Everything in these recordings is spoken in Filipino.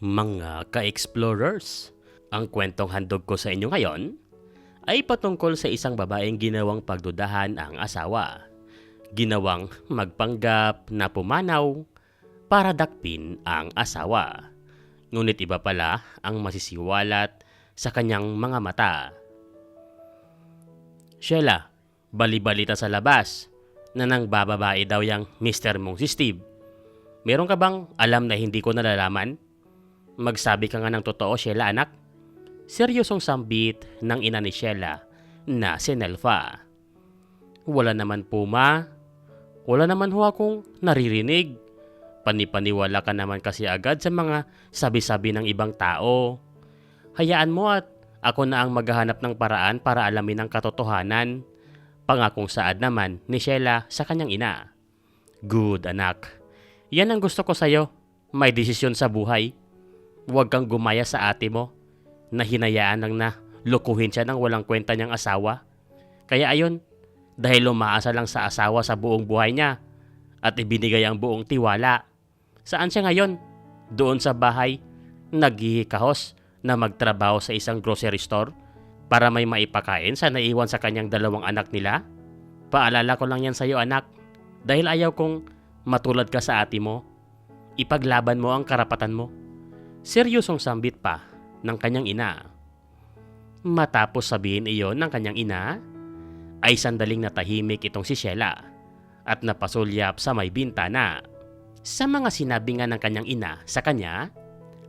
Mga ka-explorers, ang kwentong handog ko sa inyo ngayon ay patungkol sa isang babaeng ginawang pagdudahan ang asawa. Ginawang magpanggap na pumanaw para dakpin ang asawa. Ngunit iba pala ang masisiwalat sa kanyang mga mata. Sheila, bali-balita sa labas na nang bababae daw yang mister mong si Steve. Meron ka bang alam na hindi ko nalalaman? Magsabi ka nga ng totoo, Sheila anak. Seryosong sambit ng ina ni Sheila na si Nelfa. Wala naman po ma. Wala naman ho akong naririnig. Panipaniwala ka naman kasi agad sa mga sabi-sabi ng ibang tao. Hayaan mo at ako na ang maghahanap ng paraan para alamin ang katotohanan. Pangakong saad naman ni Sheila sa kanyang ina. Good anak. Yan ang gusto ko sa'yo. May desisyon sa buhay. Huwag kang gumaya sa ate mo na hinayaan lang na lukuhin siya ng walang kwenta niyang asawa. Kaya ayun, dahil umaasa lang sa asawa sa buong buhay niya at ibinigay ang buong tiwala. Saan siya ngayon? Doon sa bahay, naghihikahos na magtrabaho sa isang grocery store para may maipakain sa naiwan sa kanyang dalawang anak nila? Paalala ko lang yan sa iyo anak, dahil ayaw kong matulad ka sa ate mo. Ipaglaban mo ang karapatan mo. Seryosong sambit pa ng kanyang ina. Matapos sabihin iyon ng kanyang ina, ay sandaling natahimik itong si Sheila at napasulyap sa may bintana. Sa mga sinabi nga ng kanyang ina sa kanya,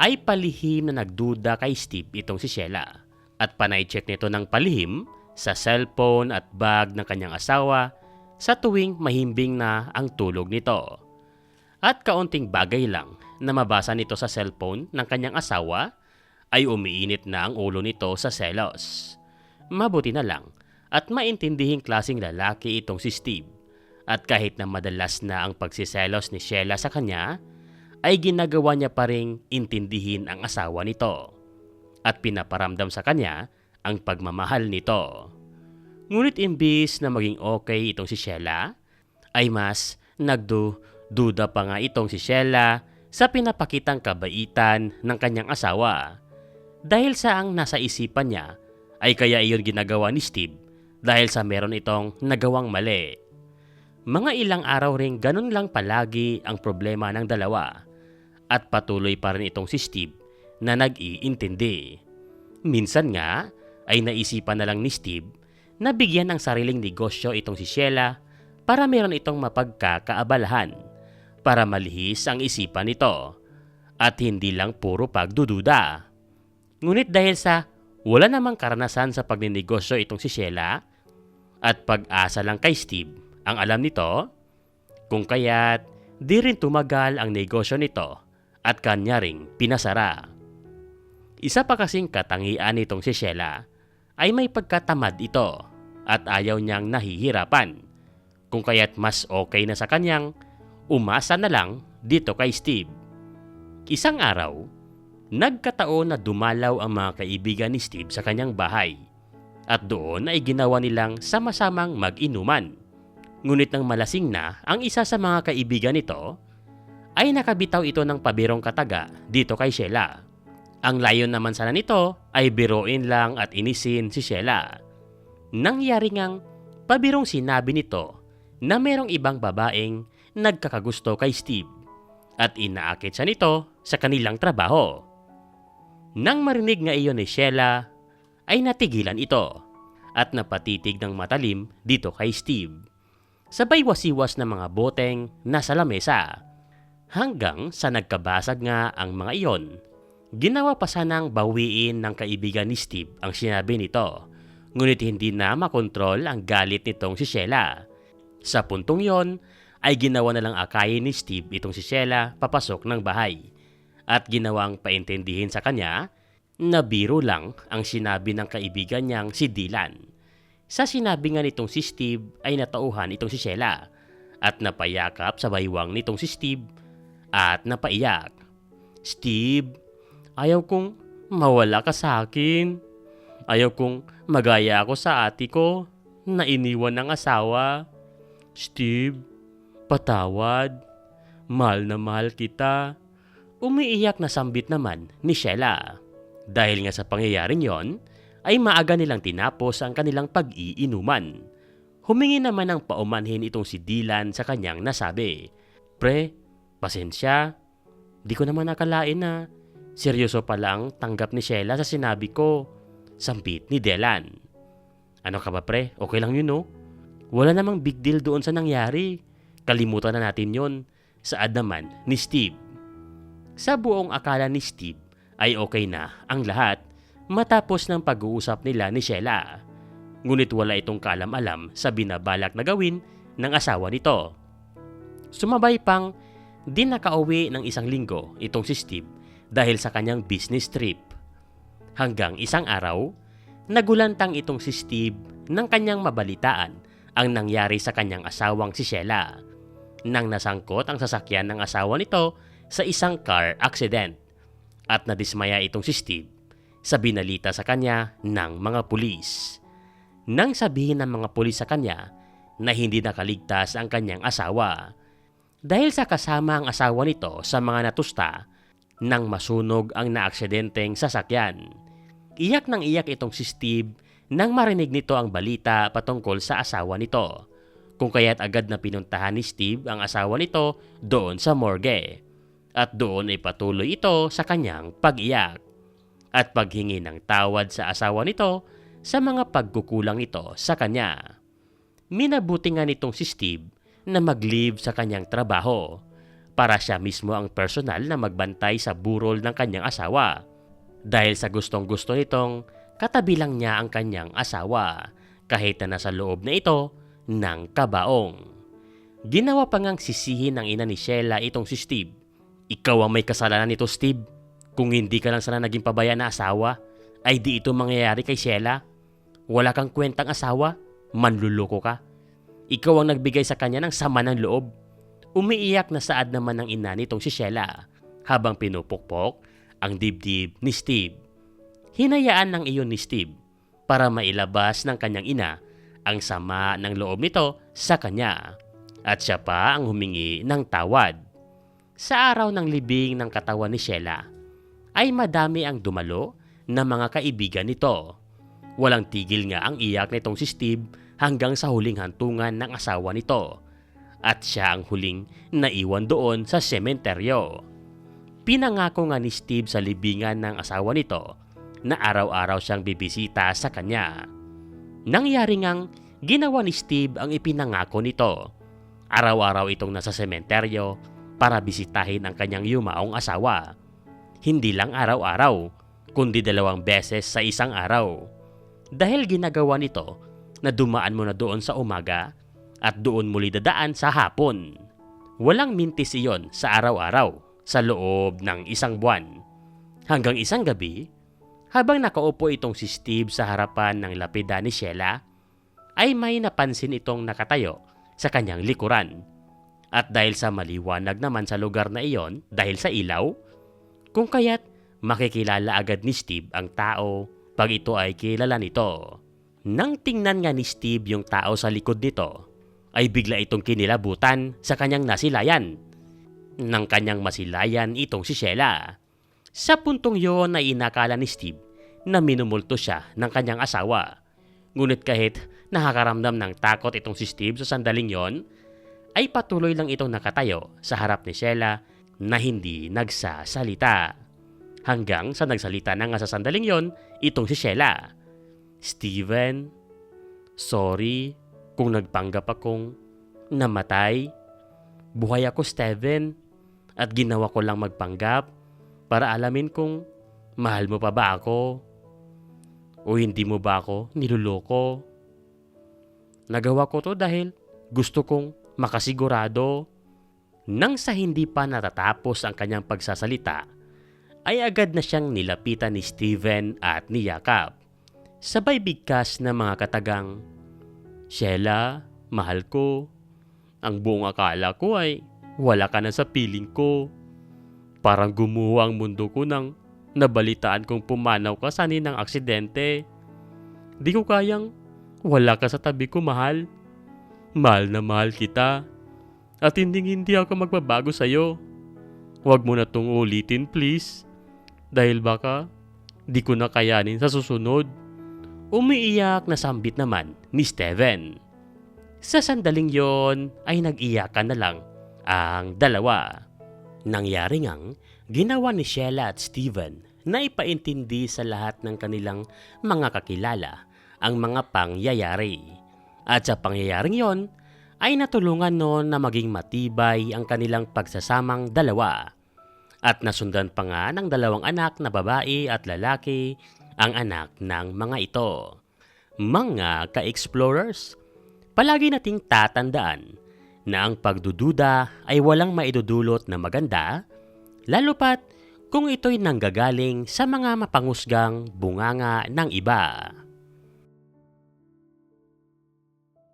ay palihim na nagduda kay Steve itong si Sheila at panay-check nito ng palihim sa cellphone at bag ng kanyang asawa sa tuwing mahimbing na ang tulog nito. At kaunting bagay lang na mabasa nito sa cellphone ng kanyang asawa ay umiinit na ang ulo nito sa selos. Mabuti na lang at maintindihing klasing lalaki itong si Steve at kahit na madalas na ang pagsiselos ni Sheila sa kanya, ay ginagawa niya pa ring intindihin ang asawa nito at pinaparamdam sa kanya ang pagmamahal nito. Ngunit imbis na maging okay itong si Sheila, ay mas nagdududa pa nga itong si Sheila sa pinapakitang kabaitan ng kanyang asawa. Dahil sa ang nasa isipan niya, ay kaya iyon ginagawa ni Steve dahil sa meron itong nagawang mali. Mga ilang araw ring ganun lang palagi ang problema ng dalawa at patuloy pa rin itong si Steve na nag-iintindi. Minsan nga ay naisipan na lang ni Steve na bigyan ng sariling negosyo itong si Sheila para meron itong mapagkakaabalahan para malihis ang isipan nito at hindi lang puro pagdududa. Ngunit dahil sa wala namang karanasan sa pagninegosyo itong si Sheila at pag-asa lang kay Steve ang alam nito, kung kaya't di rin tumagal ang negosyo nito at kanya ring pinasara. Isa pa kasing katangian nitong si Sheila ay may pagkatamad ito at ayaw niyang nahihirapan. Kung kaya't mas okay na sa kanyang umasa na lang dito kay Steve. Isang araw, nagkataon na dumalaw ang mga kaibigan ni Steve sa kanyang bahay at doon ay ginawa nilang sama-samang mag-inuman. Ngunit nang malasing na ang isa sa mga kaibigan nito, ay nakabitaw ito ng pabirong kataga dito kay Sheila. Ang layon naman sana nito ay biruin lang at inisin si Sheila. Nangyari ngang pabirong sinabi nito na merong ibang babaeng nagkakagusto kay Steve at inaakit siya nito sa kanilang trabaho. Nang marinig nga iyon ni Sheila, ay natigilan ito at napatitig ng matalim dito kay Steve sabay wasiwas na mga boteng nasa lamesa. Hanggang sa nagkabasag nga ang mga iyon, ginawa pa sanang bawiin ng kaibigan ni Steve ang sinabi nito, ngunit hindi na makontrol ang galit nitong si Sheila. Sa puntong yon, ay ginawa na lang akayin ni Steve itong si Sheila papasok ng bahay at ginawang paintindihin sa kanya na biro lang ang sinabi ng kaibigan niyang si Dylan. Sa sinabi nga nitong si Steve ay natauhan itong si Sheila at napayakap sa baywang nitong si Steve at napaiyak. Steve, ayaw kong mawala ka sa akin. Ayaw kong magaya ako sa ate ko na iniwan ng asawa. Steve, patawad. Mahal na mahal kita. Umiiyak na sambit naman ni Sheila. Dahil nga sa pangyayaring yon, ay maaga nilang tinapos ang kanilang pag-iinuman. Humingi naman ng paumanhin itong si Dylan sa kanyang nasabi. Pre, pasensya. Di ko naman nakalain na seryoso pa lang tanggap ni Sheila sa sinabi ko. Sampit ni Dylan. Ano ka ba pre? Okay lang yun no? Wala namang big deal doon sa nangyari. Kalimutan na natin yon. Saad naman ni Steve. Sa buong akala ni Steve ay okay na ang lahat matapos ng pag-uusap nila ni Sheila. Ngunit wala itong kalam-alam sa binabalak na gawin ng asawa nito. Sumabay pang di nakauwi ng isang linggo itong si Steve dahil sa kanyang business trip. Hanggang isang araw, nagulantang itong si Steve ng kanyang mabalitaan ang nangyari sa kanyang asawang si Sheila. Nang nasangkot ang sasakyan ng asawa nito sa isang car accident at nadismaya itong si Steve sa binalita sa kanya ng mga pulis. Nang sabihin ng mga pulis sa kanya na hindi nakaligtas ang kanyang asawa dahil sa kasama ang asawa nito sa mga natusta nang masunog ang naaksidenteng sasakyan. Iyak nang iyak itong si Steve nang marinig nito ang balita patungkol sa asawa nito. Kung kaya't agad na pinuntahan ni Steve ang asawa nito doon sa morgue. At doon ay patuloy ito sa kanyang pag-iyak at paghingi ng tawad sa asawa nito sa mga pagkukulang ito sa kanya. Minabuti nga nitong si Steve na mag-leave sa kanyang trabaho. Para siya mismo ang personal na magbantay sa burol ng kanyang asawa. Dahil sa gustong gusto nitong katabi lang niya ang kanyang asawa. Kahit na nasa loob na ito ng kabaong. Ginawa pa ngang sisihin ng ina ni Sheila itong si Steve ikaw ang may kasalanan nito, Steve. Kung hindi ka lang sana naging pabaya na asawa, ay di ito mangyayari kay Sheila. Wala kang kwentang asawa, manluloko ka. Ikaw ang nagbigay sa kanya ng sama ng loob. Umiiyak na saad naman ng ina nitong si Sheila habang pinupukpok ang dibdib ni Steve. Hinayaan ng iyon ni Steve para mailabas ng kanyang ina ang sama ng loob nito sa kanya at siya pa ang humingi ng tawad. Sa araw ng libing ng katawan ni Sheila, ay madami ang dumalo na mga kaibigan nito. Walang tigil nga ang iyak nitong si Steve hanggang sa huling hantungan ng asawa nito. At siya ang huling naiwan doon sa sementeryo. Pinangako nga ni Steve sa libingan ng asawa nito na araw-araw siyang bibisita sa kanya. Nangyari ngang ginawa ni Steve ang ipinangako nito. Araw-araw itong nasa sementeryo para bisitahin ang kanyang yumaong asawa. Hindi lang araw-araw, kundi dalawang beses sa isang araw. Dahil ginagawa nito na dumaan mo na doon sa umaga at doon muli dadaan sa hapon. Walang mintis iyon sa araw-araw sa loob ng isang buwan. Hanggang isang gabi, habang nakaupo itong si Steve sa harapan ng lapida ni Sheila, ay may napansin itong nakatayo sa kanyang likuran at dahil sa maliwanag naman sa lugar na iyon dahil sa ilaw, kung kaya't makikilala agad ni Steve ang tao pag ito ay kilala nito. Nang tingnan nga ni Steve yung tao sa likod nito, ay bigla itong kinilabutan sa kanyang nasilayan. Nang kanyang masilayan itong si Sheila. Sa puntong yon ay inakala ni Steve na minumulto siya ng kanyang asawa. Ngunit kahit nakakaramdam ng takot itong si Steve sa sandaling yon, ay patuloy lang itong nakatayo sa harap ni Sheila na hindi nagsasalita. Hanggang sa nagsalita na nga sa sandaling yon, itong si Sheila. Steven, sorry kung nagpanggap akong namatay. Buhay ako, Steven, at ginawa ko lang magpanggap para alamin kung mahal mo pa ba ako o hindi mo ba ako niluloko. Nagawa ko to dahil gusto kong makasigurado nang sa hindi pa natatapos ang kanyang pagsasalita, ay agad na siyang nilapitan ni Steven at ni Yakap. Sabay bigkas na mga katagang, Sheila, mahal ko. Ang buong akala ko ay wala ka na sa piling ko. Parang gumuho ang mundo ko nang nabalitaan kong pumanaw ka sa ng aksidente. Di ko kayang wala ka sa tabi ko, mahal. Mahal na mahal kita. At hindi hindi ako magbabago sa iyo. Huwag mo na tong ulitin please. Dahil baka di ko na kayanin sa susunod. Umiiyak na sambit naman ni Steven. Sa sandaling yon ay nag-iyakan na lang ang dalawa. Nangyari ngang ginawa ni Sheila at Steven na ipaintindi sa lahat ng kanilang mga kakilala ang mga pangyayari. At sa pangyayaring yon ay natulungan noon na maging matibay ang kanilang pagsasamang dalawa. At nasundan pa nga ng dalawang anak na babae at lalaki ang anak ng mga ito. Mga ka-explorers, palagi nating tatandaan na ang pagdududa ay walang maidudulot na maganda, lalo pat kung ito'y nanggagaling sa mga mapangusgang bunganga ng iba.